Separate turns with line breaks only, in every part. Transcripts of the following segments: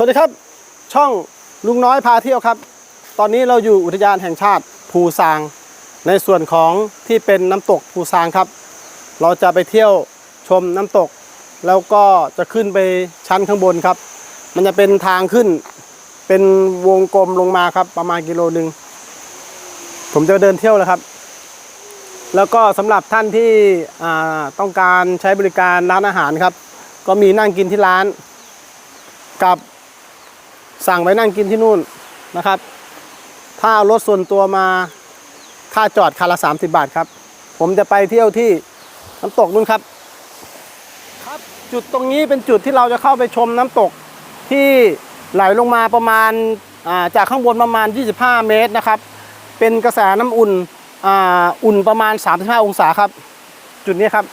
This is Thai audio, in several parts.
สวัสดีครับ ช่องลุงน้อยพาเที่ยวครับ ตอนนี้เราอยู่อุทยานแห่งชาติภูซาง ในส่วนของที่เป็นน้ำตกภูซางครับ เราจะไปเที่ยวชมน้ำตก แล้วก็จะขึ้นไปชั้นข้างบนครับ มันจะเป็นทางขึ้น เป็นวงกลมลงมาครับ ประมาณกิโลหนึ่งผมจะเดินเที่ยวแล้วครับ แล้วก็สำหรับท่านที่ต้องการใช้บริการร้านอาหารครับ ก็มีนั่งกินที่ร้านกับ สั่งไว้นั่งกินที่นู่นนะครับ ถ้าเอารถส่วนตัวมาค่าจอดคันละ 30 บาทครับ ผมจะไปเที่ยวที่น้ำตกนู่นครับ ครับจุดตรงนี้เป็นจุดที่เราจะเข้าไปชมน้ำตกที่ไหลลงมาประมาณาจากข้างบนประมาณ 25 เมตรนะครับ เป็นกระแสน้ำอุ่นออุ่นประมาณ 35 องศาครับ จุดนี้ครับ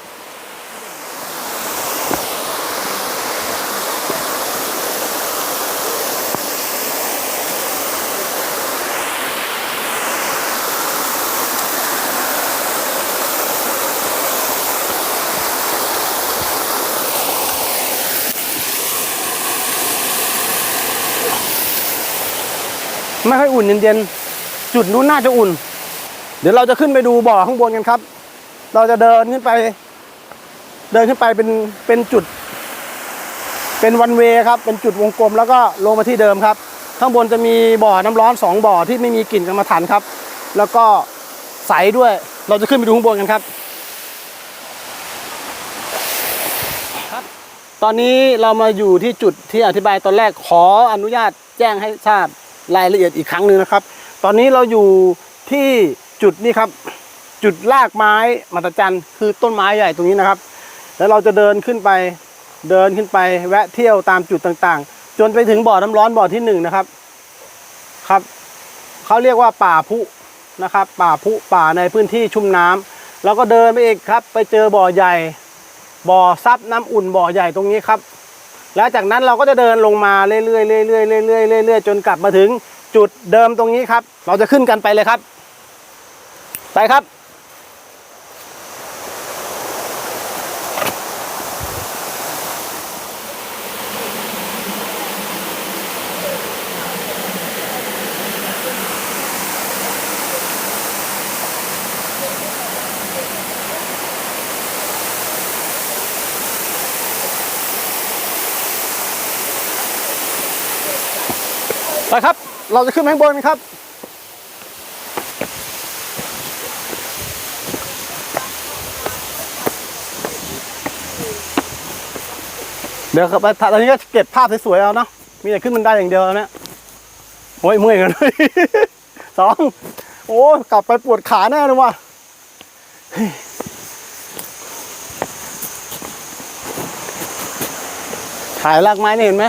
ไม่ค่อยอุ่นเย็นๆจุดนู้นน่าจะอุ่น เดี๋ยวเราจะขึ้นไปดูบ่อข้างบนกันครับ เราจะเดินขึ้นไป เดินขึ้นไปเป็นเป็นจุด เป็นวันเวครับ เป็นจุดวงกลมแล้วก็ลงมาที่เดิมครับ ข้างบนจะมีบ่อน้ำร้อนสองบ่อที่ไม่มีกลิ่นกรรมฐานครับ แล้วก็ใสด้วยเราจะขึ้นไปดูข้างบนกันครับ ตอนนี้เรามาอยู่ที่จุดที่อธิบายตอนแรกขออนุญาตแจ้งให้ทราบ รายละเอียดอีกครั้งหนึ่งนะครับ ตอนนี้เราอยู่ที่จุดนี้ครับ จุดลากไม้มัตจันคือต้นไม้ใหญ่ตรงนี้นะครับ แล้วเราจะเดินขึ้นไปเดินขึ้นไปแวะเที่ยวตามจุดต่างๆ จนไปถึงบ่อน้ำร้อนบ่อที่หนึ่งนะครับครับเขาเรียกว่าป่าพุนะครับ ป่าพุป่าในพื้นที่ชุ่มน้ำแล้วก็เดินไปอีกครับ ไปเจอบ่อใหญ่ บ่อซับน้ำอุ่นบ่อใหญ่ตรงนี้ครับ แล้วจากนั้นเราก็จะเดินลงมาเรื่อยๆเรื่อยๆเรื่อยๆเรื่อยๆจนกลับมาถึงจุดเดิมตรงนี้ครับ เราจะขึ้นกันไปเลยครับ ไปครับ เราจะขึ้นไปข้างบนครับ เดี๋ยวครับไปตอนนี้ก็เก็บภาพสวยๆเอาเนาะ มีแต่ขึ้นมันได้อย่างเดียวแล้วเนี่ย โอ้ยเมื่อยกันเลยสอง โอ้กลับไปปวดขาแน่เลยว่ะถ่ายรากไม้นี่เห็นไหม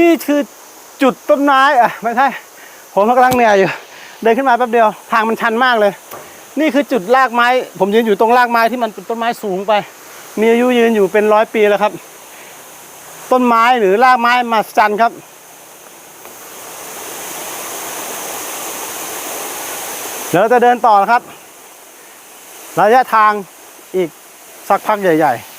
นี่คือจุดต้นไม้อะไม่ใช่ผมกำลังเหนื่อยอยู่ เดินขึ้นมาแป๊บเดียว ทางมันชันมากเลย นี่คือจุดรากไม้ ผมยืนอยู่ตรงรากไม้ที่มันเป็นต้นไม้สูงไป มีอายุยืนอยู่เป็นร้อยปีแล้วครับ ต้นไม้หรือรากไม้มาจันครับเดี๋ยวเราจะเดินต่อนะครับ ระยะทางอีกสักพักใหญ่ ๆ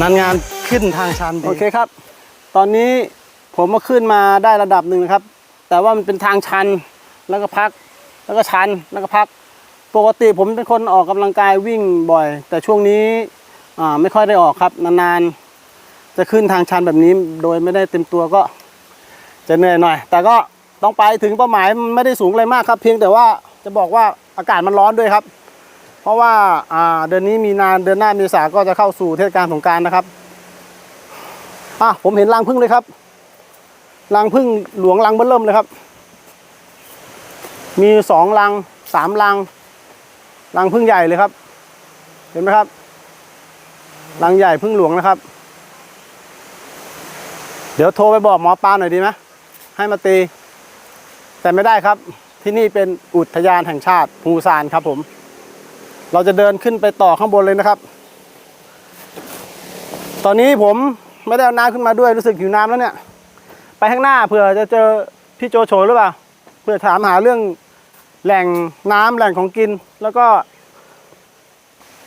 นันงานขึ้นทางชันโอเคครับ ตอนนี้ผมมาขึ้นมาได้ระดับหนึ่งนะครับ แต่ว่ามันเป็นทางชันแล้วก็พัก แล้วก็ชันแล้วก็พัก ปกติผมเป็นคนออกกำลังกายวิ่งบ่อย แต่ช่วงนี้ไม่ค่อยได้ออกครับนานๆจะขึ้นทางชันแบบนี้โดยไม่ได้เต็มตัวก็ จะเหนื่อยหน่อย แต่ก็ต้องไปถึงเป้าหมายไม่ได้สูงอะไรมากครับ เพียงแต่ว่าจะบอกว่าอากาศมันร้อนด้วยครับ เพราะว่าเดือนนี้มีนาเดือนหน้าเมษาก็จะเข้าสู่เทศกาลสงการนะครับอะผมเห็นรังพึ่งเลยครับรังพึ่งหลวงรังเบิ่มเริ่มเลยครับ มีสองรังสามรังรังพึ่งใหญ่เลยครับ เห็นไหมครับรังใหญ่พึ่งหลวงนะครับ เดี๋ยวโทรไปบอกหมอปลาหน่อยดีไหมให้มาตี แต่ไม่ได้ครับ ที่นี่เป็นอุทยานแห่งชาติภูซานครับผม เราจะเดินขึ้นไปต่อข้างบนเลยนะครับ ตอนนี้ผมไม่ได้เอาน้ำขึ้นมาด้วยรู้สึกหิวน้ำแล้วเนี่ย ไปข้างหน้าเผื่อจะเจอพี่โจโฉหรือเปล่าเพื่อถามหาเรื่องแหล่งน้ำแหล่งของกิน แล้วก็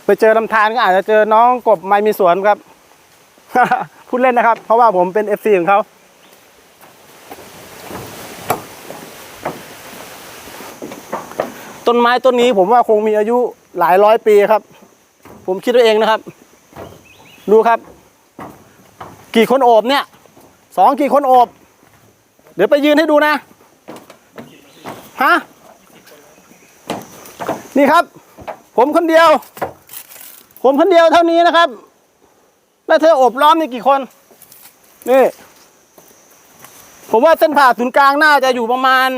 ไปเจอลำธารก็อาจจะเจอน้องกบไม่มีสวนครับพูดเล่นนะครับ เพราะว่าผมเป็น FC ของเขาต้นไม้ต้นนี้ผมว่าคงมีอายุ หลายร้อยปีครับ ผมคิดตัวเองนะครับ ดูครับ กี่คนโอบเนี่ยสองกี่คนโอบ เดี๋ยวไปยืนให้ดูนะฮะนี่ครับ ผมคนเดียว ผมคนเดียวเท่านี้นะครับ แล้วเธอโอบล้อมนี่กี่คน นี่ ผมว่าเส้นผ่าศูนย์กลางน่าจะอยู่ประมาณ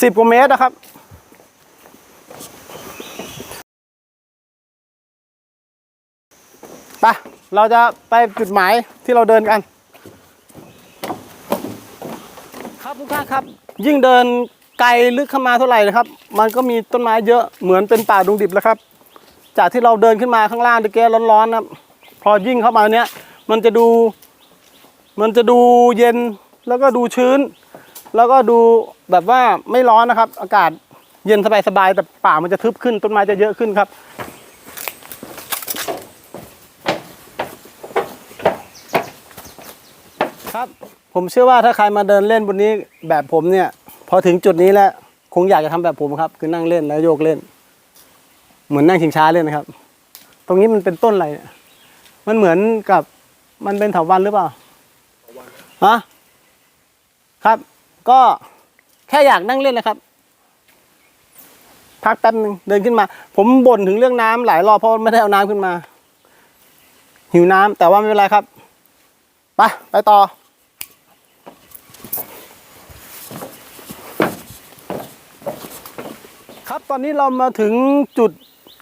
สิบกว่าเมตรนะครับ ไปเราจะไปจุดหมายที่เราเดินกัน ครับทุกท่านครับ ยิ่งเดินไกลลึกเข้ามาเท่าไหร่นะครับ มันก็มีต้นไม้เยอะเหมือนเป็นป่าดงดิบแล้วครับ จากที่เราเดินขึ้นมาข้างล่างตะเกียร้อนๆนะครับพอยิ่งเข้ามาเนี้ยมันจะดู มันจะดูเย็นแล้วก็ดูชื้น แล้วก็ดูแบบว่าไม่ร้อนนะครับ อากาศเย็นสบายๆแต่ป่ามันจะทึบขึ้นต้นไม้จะเยอะขึ้นครับ ครับ ผมเชื่อว่าถ้าใครมาเดินเล่นบนนี้แบบผมเนี่ย พอถึงจุดนี้แล้วคงอยากจะทำแบบผมครับ คือนั่งเล่นแล้วโยกเล่น เหมือนนั่งชิงช้าเล่นนะครับ ตรงนี้มันเป็นต้นอะไรเนี่ยมันเหมือนกับมันเป็นเถาวันหรือเปล่าฮะครับ ก็แค่อยากนั่งเล่นนะครับ พักแป๊บนึงเดินขึ้นมา ผมบ่นถึงเรื่องน้ำหลายรอบเพราะไม่ได้เอาน้ำขึ้นมา หิวน้ำแต่ว่าไม่เป็นไรครับไปไปต่อ ครับตอนนี้เรามาถึงจุด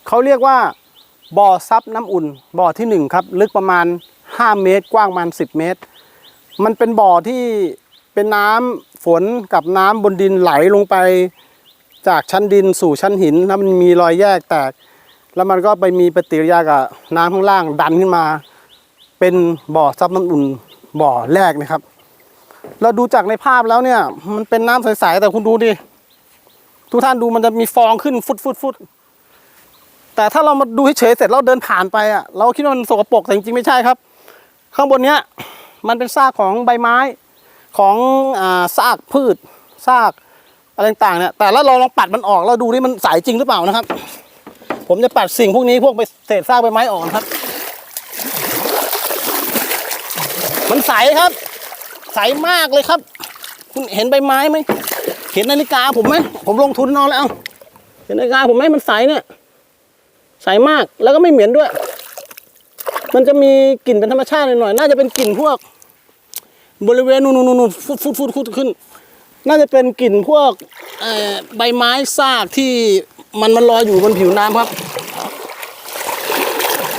เขาเรียกว่าบ่อซับน้ำอุ่น บ่อที่หนึ่งครับ ลึกประมาณ 5 เมตร กว้างประมาณ 10 เมตร มันเป็นบ่อที่เป็นน้ำฝนกับน้ำบนดินไหลลงไป จากชั้นดินสู่ชั้นหินแล้วมันมีรอยแยกแตก แล้วมันก็ไปมีปฏิกิริยากับน้ำข้างล่างดันขึ้นมา เป็นบ่อซับน้ำอุ่นบ่อแรกนะครับ เราดูจากในภาพแล้วเนี่ยมันเป็นน้ำใสๆแต่คุณดูดิ ทุกท่านดูมันจะมีฟองขึ้นฟุดฟุดฟุดแต่ถ้าเรามาดูเฉยเสร็จเราเดินผ่านไปอะ เราคิดว่ามันสกปรกแต่จริงๆไม่ใช่ครับ ข้างบนเนี้ยมันเป็นซากของใบไม้ของอ่าซากพืชซากอะไรต่างๆเนี่ยแต่แล้วเราลองปัดมันออกแล้วดูนี่มันใสจริงหรือเปล่านะครับ ผมจะปัดสิ่งพวกนี้พวกไปเศษซากใบไม้ออกนครับ มันใสครับ ใสมากเลยครับ คุณเห็นใบไม้ไหม เห็นนาฬิกาผมไหมผมลงทุนนอนแล้วเห็นนาฬิกาผมไหมมันใสเนี่ยใสมากแล้วก็ไม่เหม็นด้วย มันจะมีกลิ่นเป็นธรรมชาติหน่อยๆน่าจะเป็นกลิ่นพวก บริเวณนู่นนู่นนู่นฟุดฟุดฟุดฟุดขึ้น น่าจะเป็นกลิ่นพวกใบไม้ซากที่มันมันลอยอยู่บนผิวน้ำครับ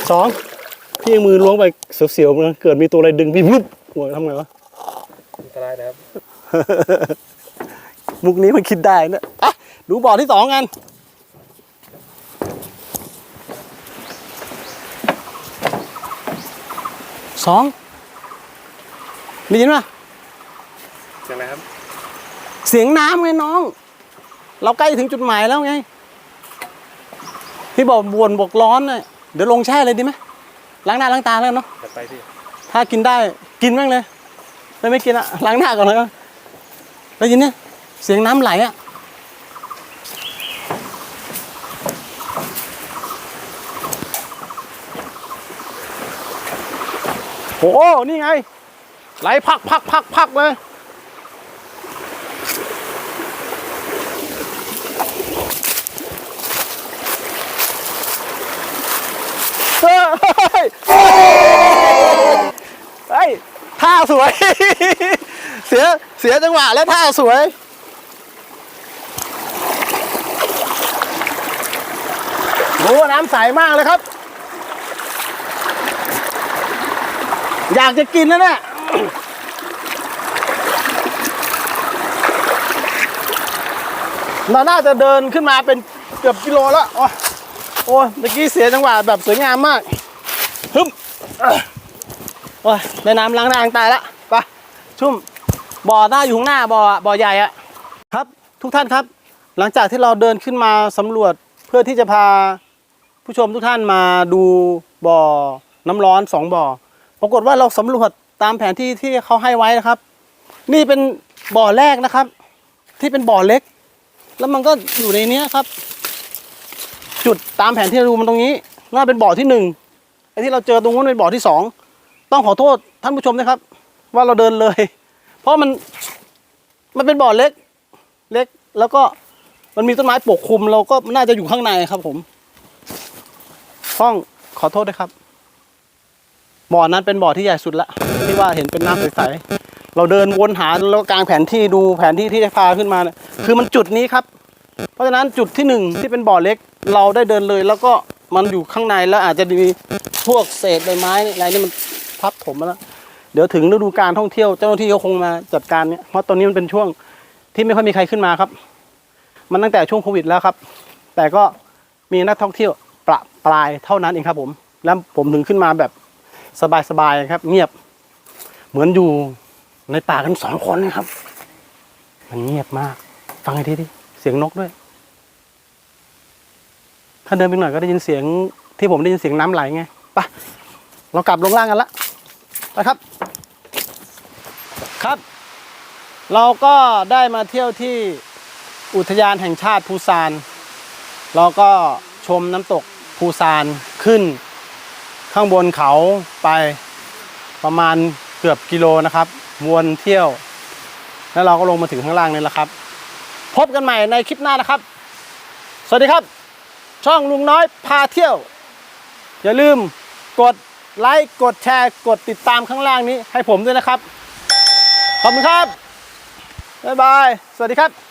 สองพี่มือล้วงไปเสียวๆเกิดมีตัวอะไรดึงพี่วุบหัวทำไงวะ
อันตรายนะครับ
มุกนี้มันคิดได้นะอะดูบ่อที่สองกันสองได้ยินปะ
ใช่ไหมครับ
เสียงน้ำไงน้อง เราใกล้ถึงจุดหมายแล้วไง พี่บอกบวนบอกร้อนเลยเดี๋ยวลงแช่เลยดีไหมล้างหน้าล้างตาแล้วเนาะ
จะไปพี่
ถ้ากินได้กินแม่งเลยไม่ไม่กินอะล้างหน้าก่อนเลยได้ยินเนี่ย เสียงน้ำไหลอะโอ้นี่ไง ไหลพักพักพักพักเลยเฮ้ยเฮ้ยท่าสวย เสีย เสียจังหวะและท่าสวย โอ้น้ำใสมากเลยครับ อยากจะกินนะเนี่ยเราน่าจะเดินขึ้นมาเป็นเกือบกิโลแล้วโอ้โอ้เมื่อกี้เสียจังหวะแบบสวยงามมากฮึมโอ้ยแม่น้ำล้างหน้าล้งตายละไปชุ่มบ่อหน้าอยู่ข้างหน้าบ่อบ่อใหญ่อะครับ ทุกท่านครับ หลังจากที่เราเดินขึ้นมาสำรวจเพื่อที่จะพา ผู้ชมทุกท่านมาดูบ่อน้ำร้อนสองบ่อปรากฏว่าเราสำรวจตามแผนที่ที่เขาให้ไว้นะครับ นี่เป็นบ่อแรกนะครับ ที่เป็นบ่อเล็ก แล้วมันก็อยู่ในนี้ครับ จุดตามแผนที่เราดูมันตรงนี้น่าเป็นบ่อที่หนึ่งไอ้ที่เราเจอตรงนู้นเป็นบ่อที่สองต้องขอโทษท่านผู้ชมนะครับ ว่าเราเดินเลย เพราะมันมันเป็นบ่อเล็ก เล็ก แล้วก็มันมีต้นไม้ปกคลุมเราก็น่าจะอยู่ข้างในครับผม ต้องขอโทษด้วยครับ บ่อนั้นเป็นบ่อที่ใหญ่สุดละที่ว่าเห็นเป็นน้ำใสๆเราเดินวนหาแล้วกลางแผนที่ดูแผนที่ที่จะพาขึ้นมาเนี่ยคือมันจุดนี้ครับ เพราะฉะนั้นจุดที่หนึ่งที่เป็นบ่อเล็ก เราได้เดินเลย แล้วก็มันอยู่ข้างในแล้วอาจจะมีพวกเศษใบไม้อะไรนี่มันทับถมมาแล้วเดี๋ยวถึงฤดูการท่องเที่ยวเจ้าหน้าที่เขาคงมาจัดการเนี่ยเพราะตอนนี้มันเป็นช่วงที่ไม่ค่อยมีใครขึ้นมาครับ มันตั้งแต่ช่วงโควิดแล้วครับ แต่ก็มีนักท่องเที่ยว ประปรายเท่านั้นเองครับผมแล้วผมถึงขึ้นมาแบบสบายๆครับ เงียบ เหมือนอยู่ในป่ากันสองคนนะครับ มันเงียบมาก ฟังให้ทีดิเสียงนกด้วย ถ้าเดินไปหน่อยก็ได้ยินเสียงที่ผมได้ยินเสียงน้ำไหลไงไปะเรากลับลงล่างกันละไปครับ ครับ เราก็ได้มาเที่ยวที่อุทยานแห่งชาติภูซานเราก็ชมน้ำตก ภูซานขึ้น ข้างบนเขาไปประมาณเกือบกิโลนะครับ วนเที่ยว แล้วเราก็ลงมาถึงข้างล่างนี่แหละครับ พบกันใหม่ในคลิปหน้านะครับ สวัสดีครับ ช่องลุงน้อยพาเที่ยว อย่าลืมกดไลค์กดแชร์กดติดตามข้างล่างนี้ให้ผมด้วยนะครับ ขอบคุณครับ บ๊ายบาย สวัสดีครับ